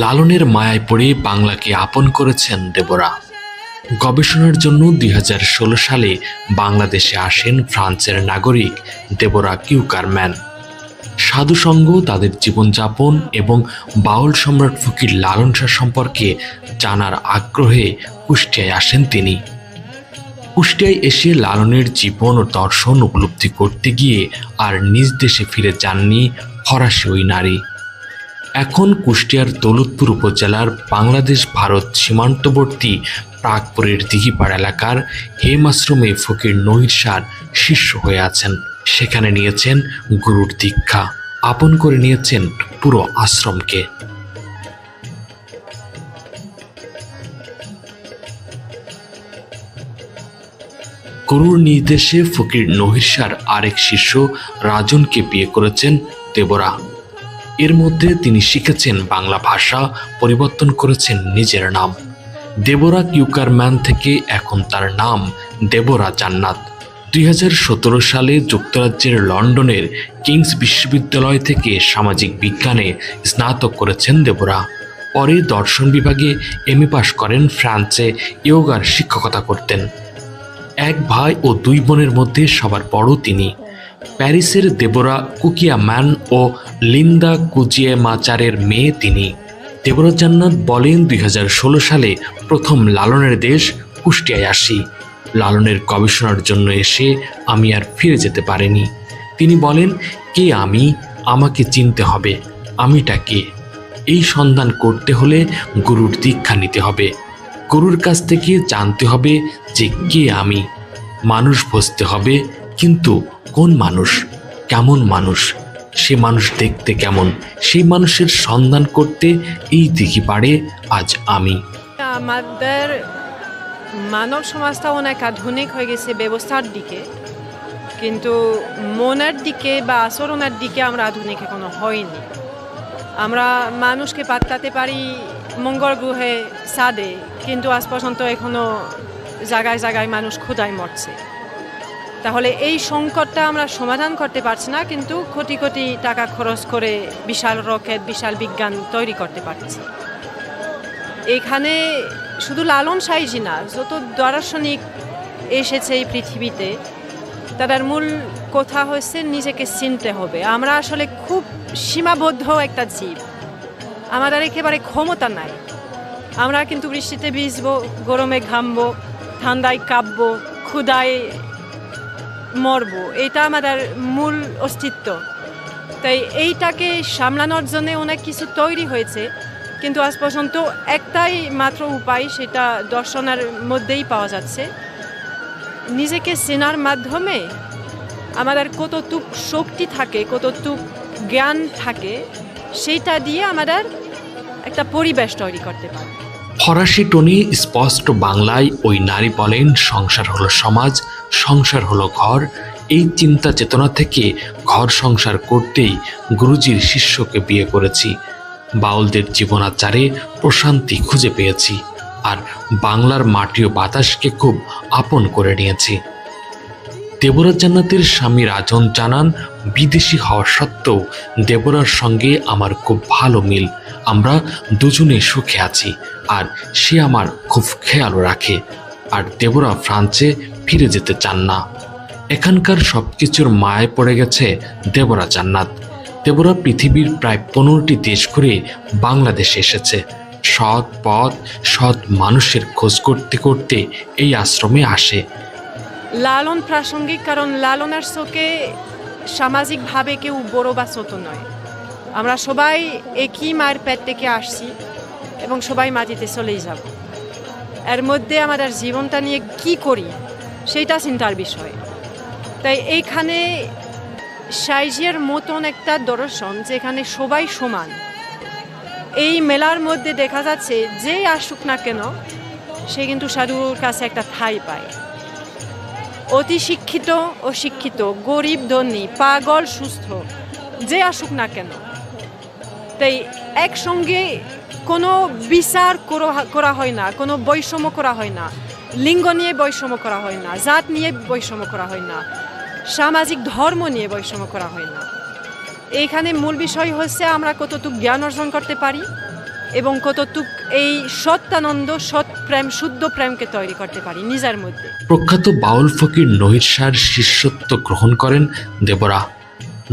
লালনের মায়ায় পড়ে বাংলাকে আপন করেছেন দেবরা গবেষণার জন্য দুই হাজার ষোলো সালে বাংলাদেশে আসেন ফ্রান্সের নাগরিক দেবরা কিউকারম্যান। সাধুসঙ্গ তাদের জীবনযাপন এবং বাউল সম্রাট ফকির লালন শাহ সম্পর্কে জানার আগ্রহে কুষ্টিয়ায় আসেন তিনি। কুষ্টিয়ায় এসে লালনের জীবন ও দর্শন উপলব্ধি করতে গিয়ে আর নিজ দেশে ফিরে যাননি ফরাসি ওই নারী। এখন কুষ্টিয়ার দৌলতপুর উপজেলার বাংলাদেশ ভারত সীমান্তবর্তী প্রাগপুরের দিঘিপাড় এলাকার হেম আশ্রমে ফকির নহির সার শিষ্য হয়ে আছেন। সেখানে নিয়েছেন গুরুর দীক্ষা, আপন করে নিয়েছেন পুরো আশ্রমকে। গুরুর নির্দেশে ফকির নহির সার আরেক শিষ্য রাজনকে বিয়ে করেছেন দেবরা। এর মধ্যে তিনি শিখেছেন বাংলা ভাষা, পরিবর্তন করেছেন নিজের নাম। দেবরা কিউকারম্যান থেকে এখন তার নাম দেবরা জান্নাত। দুই হাজার সতেরো সালে যুক্তরাজ্যের লন্ডনের কিংস বিশ্ববিদ্যালয় থেকে সামাজিক বিজ্ঞানে স্নাতক করেছেন দেবরা। পরে দর্শন বিভাগে এমএ পাশ করেন, ফ্রান্সে ইয়োগার শিক্ষকতা করতেন। এক ভাই ও দুই বোনের মধ্যে সবার বড় তিনি। প্যারিসের দেবরা কুকিয়া ম্যান ও লিন্দা কুজিয়ে মাচারের মেয়ে তিনি। দেবরা জান্নাত বলেন, দুই হাজার ষোলো সালে প্রথম লালনের দেশ কুষ্টিয়ায় আসি। লালনের গবেষণার জন্য এসে আমি আর ফিরে যেতে পারিনি। তিনি বলেন, কে আমি? আমাকে চিনতে হবে। আমিটা কে? এই সন্ধান করতে হলে গুরুর দীক্ষা নিতে হবে। গুরুর কাছ থেকে জানতে হবে যে কে আমি। মানুষ বসতে হবে কিন্তু কোন মানুষ, কেমন মানুষ, সে মানুষ দেখতে কেমন, সেই মানুষের সন্ধান করতে এই দিঘি পাড়ে আজ আমি। আমাদের মানব সমাজটা অনেক আধুনিক হয়ে গেছে ব্যবস্থার দিকে, কিন্তু মনের দিকে বা আচরণের দিকে আমরা আধুনিক এখনও হয়নি আমরা মানুষকে পাত্তাতে পারি মঙ্গল গ্রহে সাদে কিন্তু আজ পর্যন্ত এখনও জায়গায় জায়গায় মানুষ ক্ষুদায় মরছে। তাহলে এই সংকটটা আমরা সমাধান করতে পারছি না, কিন্তু কোটি কোটি টাকা খরচ করে বিশাল রকেট, বিশাল বিজ্ঞান তৈরি করতে পারছি। এখানে শুধু লালন সাইজি না, যত দার্শনিক এসেছে এই পৃথিবীতে, তাদের মূল কথা হচ্ছে নিজেকে চিনতে হবে। আমরা আসলে খুব সীমাবদ্ধ একটা জীব। আমাদের একেবারে ক্ষমতা নাই। আমরা কিন্তু বৃষ্টিতে ভিজবো, গরমে ঘামবো, ঠান্ডায় কাঁপবো ক্ষুদায় মরবো, এটা আমাদের মূল অস্তিত্ব। তাই এইটাকে সামলানোর জন্য অনেক কিছু তৈরি হয়েছে, কিন্তু আজ পর্যন্ত একটাই মাত্র উপায় সেটা দর্শনের মধ্যেই পাওয়া যাচ্ছে। নিজেকে চেনার মাধ্যমে আমাদের কতটুক শক্তি থাকে, কতটুক জ্ঞান থাকে, সেইটা দিয়ে আমাদের একটা পরিবেশ তৈরি করতে পারে। ফরাসি টনে স্পষ্ট বাংলায় ওই নারী বলেন, সংসার হলো সমাজ সংসার হলো ঘর, এই চিন্তা চেতনা থেকে ঘর সংসার করতেই গুরুজির শিষ্যকে বিয়ে করেছি। বাউলদের জীবনাচারে প্রশান্তি খুঁজে পেয়েছি আর বাংলার মাটি ও বাতাসকে খুব আপন করে নিয়েছি। দেবরা জান্নাতের স্বামী রাজন জানান, বিদেশি হওয়া সত্ত্বেও দেবরার সঙ্গে আমার খুব ভালো মিল। আমরা দুজনে সুখে আছি আর সে আমার খুব খেয়াল রাখে। আর দেবরা ফ্রান্সে ফিরে যেতে চান না। এখানকার সব কিছুর মায় পড়ে গেছে দেবরা জান্নাত। দেবরা পৃথিবীর প্রায় পনেরোটি দেশ ঘুরে বাংলাদেশে এসেছে। সৎ পথ, সৎ মানুষের খোঁজ করতে করতে এই আশ্রমে আসে। লালন প্রাসঙ্গিক কারণ লালনের চোখে সামাজিকভাবে কেউ বড় বা ছোট নয়। আমরা সবাই একই মায়ের পেট থেকে আসছি এবং সবাই মাটিতে চলেই যাব। এর মধ্যে আমাদের জীবনটা নিয়ে কি করি? সেইটা চিন্তার বিষয়। তাই এইখানে সাইজের মতন একটা দর্শন যেখানে সবাই সমান, এই মেলার মধ্যে দেখা যাচ্ছে যে আসুক না কেন, সে কিন্তু সাধুর কাছে একটা ঠাই পায়। অতি শিক্ষিত ও শিক্ষিত গরিব, ধনী, পাগল, সুস্থ, যে আসুক না কেন। তাই একসঙ্গে কোনো বিচার করা হয় না, কোনো বৈষম্য করা হয় না। লিঙ্গ নিয়ে বৈষম্য করা হয় না, জাত নিয়ে বৈষম্য করা হয় না, সামাজিক ধর্ম নিয়ে বৈষম্য করা হয় না। এইখানে মূল বিষয় হচ্ছে আমরা কতটুক জ্ঞান অর্জন করতে পারি এবং কতটুক এই সত্যানন্দ, সৎ প্রেম, শুদ্ধ প্রেমকে তৈরি করতে পারি নিজের মধ্যে। প্রখ্যাত বাউল ফকির নহির শাহর শিষ্যত্ব গ্রহণ করেন দেবরা।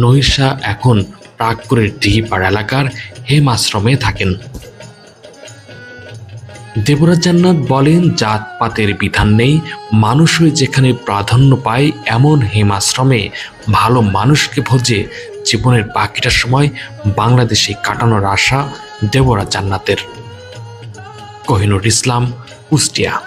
নহির শাহ এখন প্রাগপুরের ডিহিপাড় এলাকার হেম আশ্রমে থাকেন। দেবরাজ জান্নাত বলেন, জাতপাতের বিধান নেই। মানুষই যেখানে প্রাধান্য পায়, এমন হেমাশ্রমে ভালো মানুষকে ভোজে। জীবনের বাকিটা সময় বাংলাদেশে কাটানোর আশা দেবরাজ জান্নাতের। কোহিনুর ইসলাম, কুষ্টিয়া।